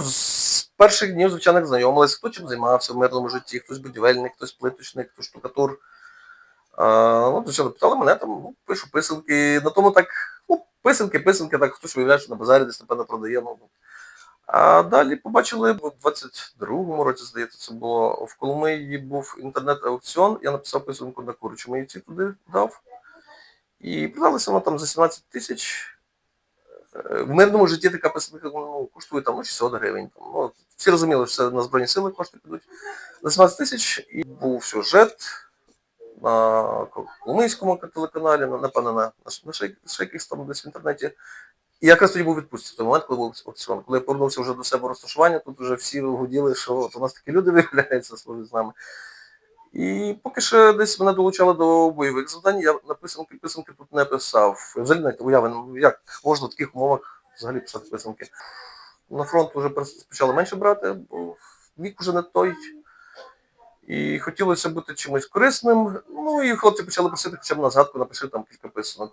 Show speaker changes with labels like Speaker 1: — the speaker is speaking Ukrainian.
Speaker 1: Ну, з перших днів, звичайно, знайомилися, хто чим займався в мирному житті, хтось будівельник, хтось плиточник, хтось штукатур. А, ну, звичайно, питали мене там, ну, пишу писанки. На тому так, ну, писанки, писанки, так хтось виявляє, що на базарі десь, напевно, продає. Ну. А далі побачили в 22-му році, здається, це було в Коломиї був інтернет-аукціон, я написав писанку на курчому яйці туди дав. І продалися вона там за 17 тисяч. Е, В мирному житті така писанка ну, коштує там ну, 600 гривень. Там, ну, всі розуміли, що це на Збройні сили кошти підуть. За 17 тисяч і був сюжет на Коломийському телеканалі, на- напевно, на, на, ш- на ще, ще там десь в інтернеті. І якраз тоді був відпустці той момент, коли був аукціон. Коли я повернувся вже до себе розташування, тут вже всі гуділи, що от у нас такі люди виявляються, служать з нами. І поки що десь мене долучали до бойових завдань, я на писанки, писанки тут не писав. Взагалі навіть уяви, ну, як можна в таких умовах взагалі писати писанки. На фронт вже почали менше брати, бо вік вже не той. І хотілося бути чимось корисним. Ну і хлопці почали просити хоча б на згадку напиши там кілька писанок.